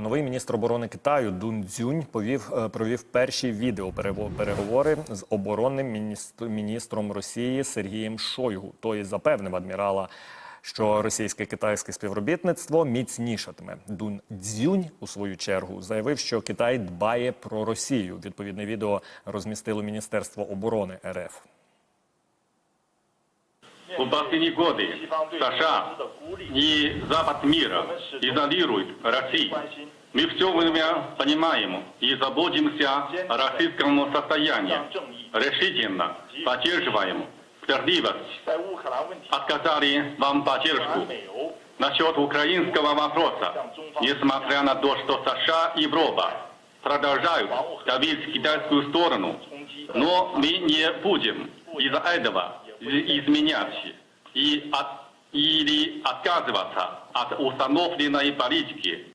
Новий міністр оборони Китаю Дун Цзюнь повів е, провів перші відеопереговори з оборонним міністром Росії Сергієм Шойгу. Той запевнив адмірала, що російське-китайське співробітництво міцнішатиме. Дун Цзюнь у свою чергу заявив, що Китай дбає про Росію. Відповідне відео розмістило Міністерство оборони РФ. в последние годы США и Запад мира изолируют Россию. Мы все время понимаем и заботимся о российском состоянии, решительно поддерживаем справедливость. Отказали вам поддержку. Насчет украинского вопроса, несмотря на то, что США и Европа продолжают давить китайскую сторону, но мы не будем из-за этого изменять и от- или отказываться от установленной политики.